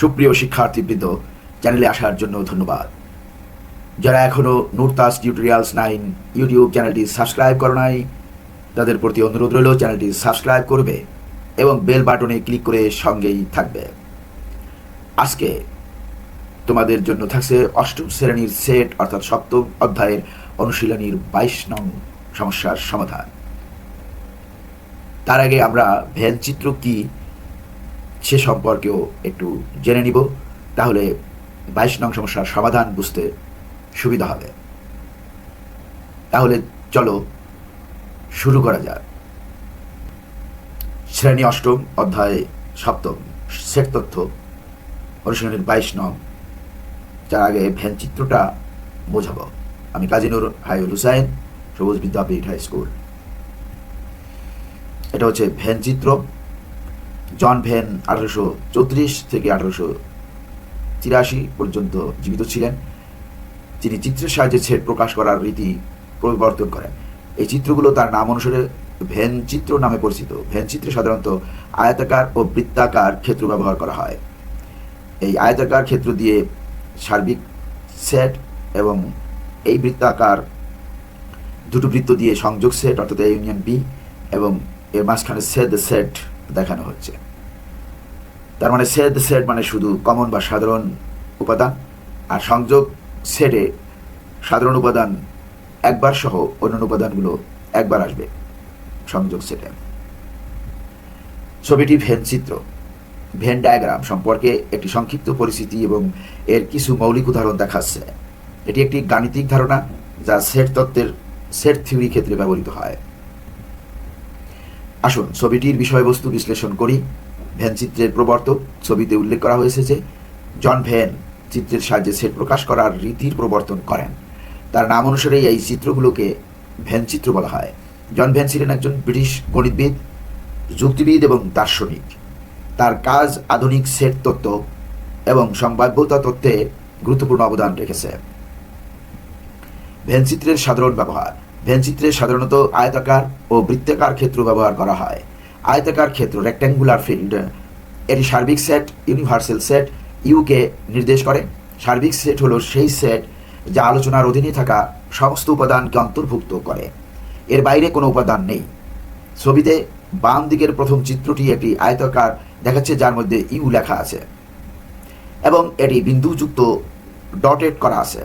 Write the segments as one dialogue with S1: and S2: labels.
S1: সুপ্রিয় শিক্ষার্থীবৃন্দ, চ্যানেলে আসার জন্য ধন্যবাদ। যারা এখনও নুরতাস টিউটোরিয়ালস নাইন ইউটিউব চ্যানেলটি সাবস্ক্রাইব করো নাই, তাদের প্রতি অনুরোধ রইল চ্যানেলটি সাবস্ক্রাইব করবে এবং বেল বাটনে ক্লিক করে সঙ্গেই থাকবে। আজকে তোমাদের জন্য থাকছে অষ্টম শ্রেণির সেট, অর্থাৎ সপ্তম অধ্যায়ের অনুশীলনীর বাইশ নং সমস্যার সমাধান। তার আগে আমরা ভেন চিত্র কি সে সম্পর্কেও একটু জেনে নিব, তাহলে বাইশ নং সমস্যার সমাধান বুঝতে সুবিধা হবে। তাহলে চলো শুরু করা যাক। শ্রেণি অষ্টম অধ্যায় সপ্তম সেট তথ্য, অনুশীলনের বাইশ নং। যার আগে ভ্যান চিত্রটা বোঝাবো। আমি কাজিনুর হাইউল হুসাইন, সবুজ বিদ্যাপীঠ হাই স্কুল। এটা হচ্ছে ভ্যান চিত্র। জন ভ্যান আঠারোশো চৌত্রিশ থেকে আঠারোশো তিরাশি পর্যন্ত জীবিত ছিলেন। তিনি চিত্রের সাহায্যে ছেদ প্রকাশ করার রীতি পরিবর্তন করেন। এই চিত্রগুলো তার নাম অনুসারে ভ্যান চিত্র নামে পরিচিত। ভ্যান চিত্রে সাধারণত আয়তাকার ও বৃত্তাকার ক্ষেত্র ব্যবহার করা হয়। এই আয়তাকার ক্ষেত্র দিয়ে সার্বিক সেট এবং এই বৃত্তাকার দুটো বৃত্ত দিয়ে সংযোগ সেট অর্থাৎ ইউনিয়ন বি এবং এর মাঝখানে সেদ সেট দেখানো হচ্ছে। তার মানে সেদ সেট মানে শুধু কমন বা সাধারণ উপাদান, আর সংযোগ সেটে সাধারণ উপাদান একবার সহ অন্যান্য উপাদানগুলো একবার আসবে সংযোগ সেটে ছবিটি ভেন চিত্র। ভেন ডায়াগ্রাম সম্পর্কে একটি সংক্ষিপ্ত পরিস্থিতি এবং এর কিছু মৌলিক উদাহরণ দেখাচ্ছে। এটি একটি গাণিতিক ধারণা যা সেট তত্ত্বের সেট থিওরি ক্ষেত্রে ব্যবহৃত হয়। আসুন ছবিটির বিষয়বস্তু বিশ্লেষণ করি। ভ্যান চিত্রের প্রবর্তক ছবিতে উল্লেখ করা হয়েছে যে, জন ভ্যান চিত্রের সাহায্যে সেট প্রকাশ করার রীতির প্রবর্তন করেন। তার নাম অনুসারে এই চিত্রগুলোকে ভ্যান চিত্র বলা হয়। জন ভ্যান ছিলেন একজন ব্রিটিশ গণিতবিদ, যুক্তিবিদ এবং দার্শনিক। তার কাজ আধুনিক সেট তত্ত্ব এবং সম্ভাব্যতা তত্ত্বে গুরুত্বপূর্ণ অবদান রেখেছে। ভ্যানচিত্রের সাধারণ ব্যবহার। ভ্যানচিত্রে সাধারণত আয়তাকার ও বৃত্তাকার ক্ষেত্র ব্যবহার করা হয়। আয়তাকার ক্ষেত্র রেক্ট্যাঙ্গুলার ফিল্ড এটি সার্বিক সেট ইউনিভার্সাল সেট ইউকে নির্দেশ করে। সার্বিক সেট হলো সেই সেট যা আলোচনার অধীনে থাকা সমস্ত উপাদানকে অন্তর্ভুক্ত করে। এর বাইরে কোনো উপাদান নেই। ছবিতে বাম দিকের প্রথম চিত্রটি একটি আয়তাকার দেখাচ্ছে, যার মধ্যে ইউ লেখা আছে। এবং এটি বিন্দুযুক্ত ডটেড করা আছে,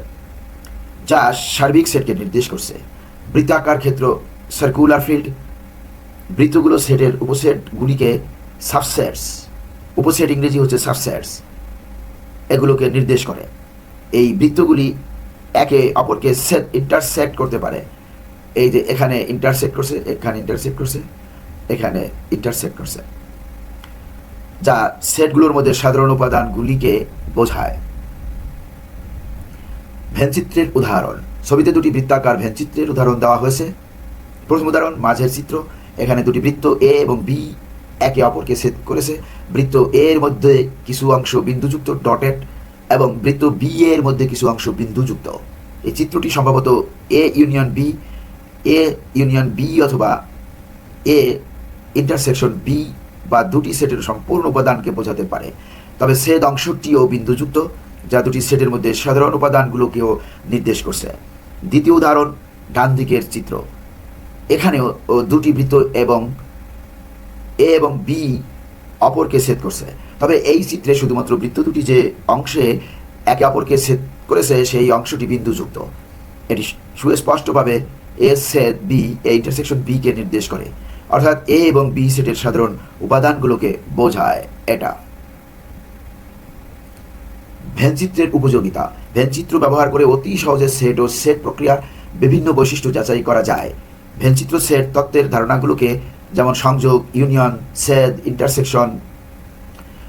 S1: যা সার্বিক সেটকে নির্দেশ করছে। বৃত্তাকার ক্ষেত্র সার্কুলার ফিল্ড বৃত্তগুলো সেটের উপসেটগুলিকে সাবসেটস। উপসেট ইংরেজি হচ্ছে সাবসেটস। এগুলোকে নির্দেশ করে। এই বৃত্তগুলি একে অপরকে সেট, ইন্টারসেক্ট করতে পারে। এই যে এখানে ইন্টারসেক্ট করছে, এখানে ইন্টারসেক্ট করছে, এখানে ইন্টারসেক্ট করছে। যা সেটগুলোর মধ্যে সাধারণ উপাদানগুলিকে বোঝায়। ভ্যানচিত্রের উদাহরণ। ছবিতে দুটি বৃত্তাকার ভ্যানচিত্রের উদাহরণ দেওয়া হয়েছে। প্রথম উদাহরণ, মাঝের চিত্র। এখানে দুটি বৃত্ত এ এবং বি একে অপরকে সেট করেছে। বৃত্ত এ এর মধ্যে কিছু অংশ বিন্দুযুক্ত ডটেড এবং বৃত্ত বি এর মধ্যে কিছু অংশ বিন্দুযুক্ত। এই চিত্রটি সম্ভবত A union B A union B অথবা এ ইন্টারসেকশন বি বা দুটি সেটের সম্পূর্ণ উপাদানকে বোঝাতে পারে। তবে সেট অংশটিও বিন্দুযুক্ত, যা দুটি সেটের মধ্যে সাধারণ উপাদানগুলোকেও নির্দেশ করছে। দ্বিতীয় উদাহরণ ডান দিকের চিত্র। এখানেও দুটি বৃত্ত এবং এ এবং বি অপরকে সেট করছে। তবে এই চিত্রে শুধুমাত্র বৃত্ত দুটি যে অংশে একে অপরকে সেট করেছে, সেই অংশটি বিন্দুযুক্ত। এটি সুস্পষ্টভাবে A set B, A intersection B কে নির্দেশ করে। অর্থাৎ এ এবং বি সেটের সাধারণ উপাদানগুলোকে বোঝায় এটা। ভ্যানচিত্রের উপযোগিতা। ভ্যানচিত্র ব্যবহার করে অতি সহজে সেট ও সেট প্রক্রিয়ার বিভিন্ন বৈশিষ্ট্য যাচাই করা যায়। ভ্যানচিত্র সেট তত্ত্বের ধারণাগুলোকে, যেমন সংযোগ, ইউনিয়ন, সেদ, ইন্টারসেকশন,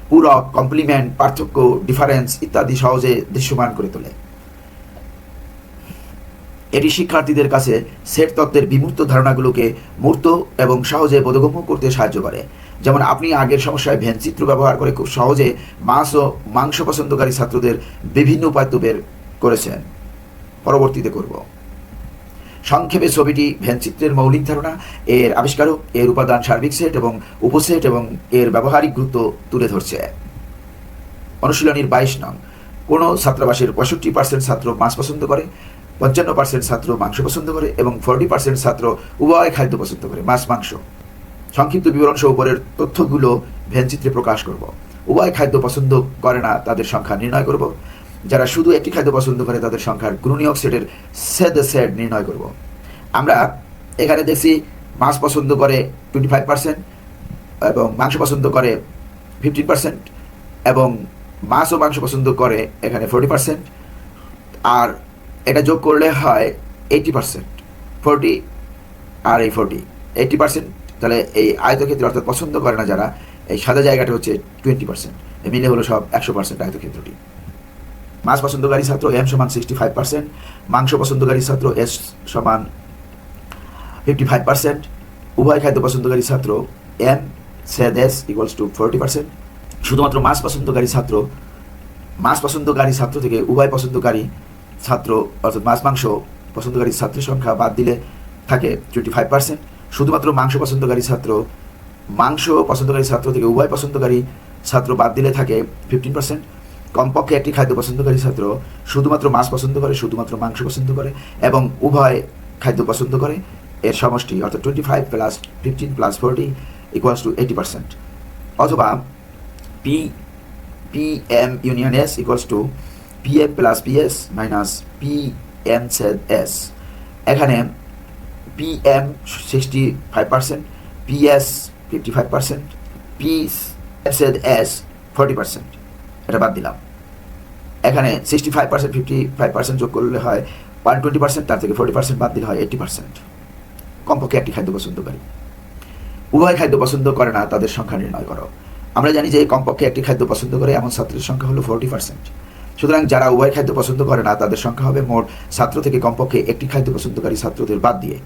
S1: পূরক, কমপ্লিমেন্ট, পার্থক্য, ডিফারেন্স ইত্যাদি সহজে দৃশ্যমান করে তোলে। এটি শিক্ষার্থীদের কাছে সেট তত্ত্বের বিমূর্ত ধারণাগুলোকে মূর্ত এবং সহজে বোধগম্য করতে সাহায্য করে। যেমন আপনি আগের সমস্যায় ভ্যানচিত্র ব্যবহার করে খুব সহজে মাছ ও মাংস পছন্দকারী ছাত্রদের বিভিন্ন উপাত্ত বের করেছেন। পরবর্তীতে করব। সংক্ষেপে ছবিটি ভ্যানচিত্রের মৌলিক ধারণা। এর আবিষ্কারক এর উপাদান সার্বিক সেট এবং উপসেট এবং এর ব্যবহারিক গুরুত্ব তুলে ধরছে। অনুশীলনীর বাইশ নং। কোনো ছাত্রাবাসের পঁয়ষট্টি পার্সেন্ট ছাত্র মাছ পছন্দ করে, পঞ্চান্ন পার্সেন্ট ছাত্র মাংস পছন্দ করে এবং ফোরটি পার্সেন্ট ছাত্র উভয় খাদ্য পছন্দ করে, মাছ, মাংস। সংক্ষিপ্ত বিবরণ সহ উপরের তথ্যগুলো ভেনচিত্রে প্রকাশ করব। উভয় খাদ্য পছন্দ করে না, তাদের সংখ্যা নির্ণয় করব। যারা শুধু একটি খাদ্য পছন্দ করে, তাদের সংখ্যার গুণনীয়ক সেটের সেদ সেট নির্ণয় করব। আমরা এখানে দেখছি মাছ পছন্দ করে টোয়েন্টি ফাইভ পার্সেন্ট এবং মাংস পছন্দ করে ফিফটিন পার্সেন্ট এবং মাছ ও মাংস পছন্দ করে এখানে ফোরটি পার্সেন্ট আর এটা যোগ করলে হয় এইটি পার্সেন্ট ফোরটি আর এই ফোরটি এইটি পার্সেন্ট তাহলে এই আয়তক্ষেত্র অর্থাৎ পছন্দ করে না যারা, এই সাদা জায়গাটা হচ্ছে টোয়েন্টি পার্সেন্ট মিলে হলো সব একশো পার্সেন্ট আয়তক্ষেত্রটি। মাছ পছন্দকারী ছাত্র এম সমান সিক্সটি ফাইভ পার্সেন্ট মাংস পছন্দকারী ছাত্র এস সমান ফিফটি ফাইভ পার্সেন্ট উভয় খাদ্য পছন্দকারী ছাত্র M set S equals to forty percent শুধুমাত্র মাছ পছন্দকারী ছাত্র, মাছ পছন্দকারী ছাত্র থেকে উভয় পছন্দকারী ছাত্র, অর্থাৎ মাছ মাংস পছন্দকারী ছাত্রের সংখ্যা বাদ দিলে থাকে টোয়েন্টি ফাইভ পার্সেন্ট শুধুমাত্র মাংস পছন্দকারী ছাত্র, মাংস পছন্দকারী ছাত্র থেকে উভয় পছন্দকারী ছাত্র বাদ দিলে থাকে ফিফটিন পার্সেন্ট কমপক্ষে একটি খাদ্য পছন্দকারী ছাত্র শুধুমাত্র মাছ পছন্দ করে, শুধুমাত্র মাংস পছন্দ করে এবং উভয় খাদ্য পছন্দ করে। এর সমষ্টি অর্থাৎ twenty five plus fifteen plus forty equals to eighty percent অথবা P P M union S equals to P M plus P S minus P M S এখানে P M sixty five percent P S fifty five percent P S forty percent এটা বাদ দিলাম। এখানে sixty five percent fifty five percent যোগ করলে হয় one twenty percent তার থেকে ফোর্টি পার্সেন্ট বাদ দিলে হয় এইটি পার্সেন্ট কমপক্ষে একটি খাদ্য পছন্দ পছন্দকারী উভয় খাদ্য পছন্দ করে না, তাদের সংখ্যা নির্ণয় করো। আমরা জানি যে কমপক্ষে একটি খাদ্য পছন্দ করে এমন ছাত্রের সংখ্যা হলো ফোর্টি পার্সেন্ট সুতরাং যারা উভয় খাদ্য পছন্দ করে না, তাদের সংখ্যা হবে মোট ছাত্র থেকে কমপক্ষে একটি খাদ্য পছন্দকারী ছাত্রদের বাদ দিয়ে।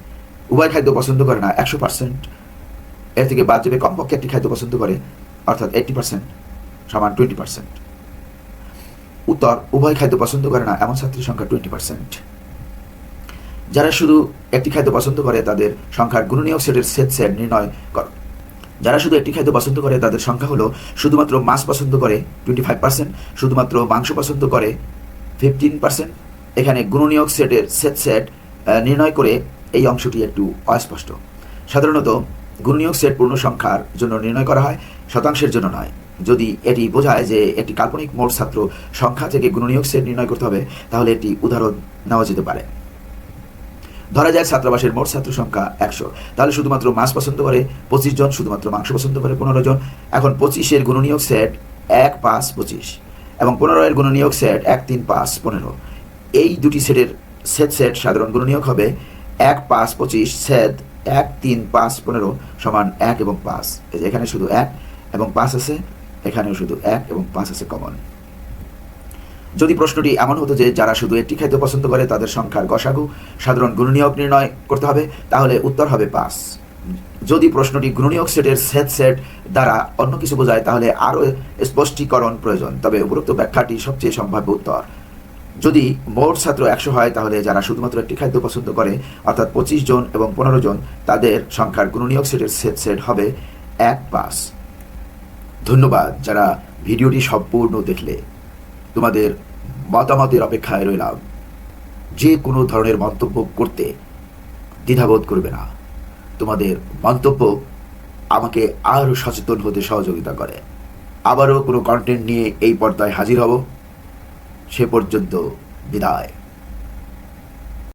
S1: উভয় খাদ্য পছন্দ করে না, একশো পার্সেন্ট এর থেকে বাদ যাবে কমপক্ষে একটি খাদ্য পছন্দ করে, অর্থাৎ এইটি পার্সেন্ট সমান টোয়েন্টি পার্সেন্ট উত্তর, উভয় খাদ্য পছন্দ করে না, এমন ছাত্রের সংখ্যা টোয়েন্টি পার্সেন্ট যারা শুধু একটি খাদ্য পছন্দ করে, তাদের সংখ্যার গুণনীয়ক সেটের সেট সেট নির্ণয় কর। যারা শুধু একটি খাদ্য পছন্দ করে, তাদের সংখ্যা হলো শুধুমাত্র মাছ পছন্দ করে টোয়েন্টি ফাইভ পার্সেন্ট শুধুমাত্র মাংস পছন্দ করে ফিফটিন পার্সেন্ট এখানে গুণনীয়ক সেটের সেট সেট নির্ণয় করে এই অংশটি একটু অস্পষ্ট। সাধারণত গুণনীয়ক সেট পূর্ণ সংখ্যার জন্য নির্ণয় করা হয়, শতাংশের জন্য নয়। যদি এটি বোঝায় যে একটি কাল্পনিক মোট ছাত্র সংখ্যা থেকে গুণনীয়ক সেট নির্ণয় করতে হবে, তাহলে একটি উদাহরণ নেওয়া যেতে পারে। ধরা যাক ছাত্রাবাসের মোট ছাত্র সংখ্যা একশো। তাহলে শুধুমাত্র মাছ পছন্দ করে পঁচিশ জন, শুধুমাত্র মাংস পছন্দ করে পনেরো জন। এখন পঁচিশের গুণনীয়ক সেট এক পাঁচ পঁচিশ এবং পনেরো এর গুণনীয়ক সেট এক তিন পাঁচ পনেরো। এই দুটি সেটের সেট সেট সাধারণ গুণনীয়ক হবে এক পাঁচ পঁচিশ সেট এক তিন পাঁচ পনেরো সমান এক এবং পাঁচ। এখানে শুধু এক এবং পাঁচ আছে। এখানেও শুধু এক এবং পাঁচ আছে কমন যদি প্রশ্নটি এমন হতো যে যারা শুধু একটি খাদ্য পছন্দ করে, তাদের সংখ্যার গসাগু সাধারণ গুণনীয়ক নির্ণয় করতে হবে, তাহলে উত্তর হবে পাঁচ। যদি প্রশ্নটি গুণনীয়ক সেটের সেট সেট দ্বারা অন্য কিছু বোঝায়, তাহলে আরও স্পষ্টীকরণ প্রয়োজন। তবে উপরোক্ত ব্যাখ্যাটি সবচেয়ে সম্ভাব্য উত্তর। যদি মোট ছাত্র একশো হয়, তাহলে যারা শুধুমাত্র একটি খাদ্য পছন্দ করে, অর্থাৎ পঁচিশ জন এবং পনেরো জন, তাদের সংখ্যার গুণনীয়ক সেটের সেট সেট হবে এক পাঁচ। ধন্যবাদ যারা ভিডিওটি সম্পূর্ণ দেখলে। তোমাদের মতামতের অপেক্ষায় রইলাম। যে কোনো ধরনের মন্তব্য করতে দ্বিধাবোধ করবে না। তোমাদের মন্তব্য আমাকে আরও সচেতন হতে সহযোগিতা করে। আবারও কোনো কন্টেন্ট নিয়ে এই পর্দায় হাজির হব। সে পর্যন্ত বিদায়।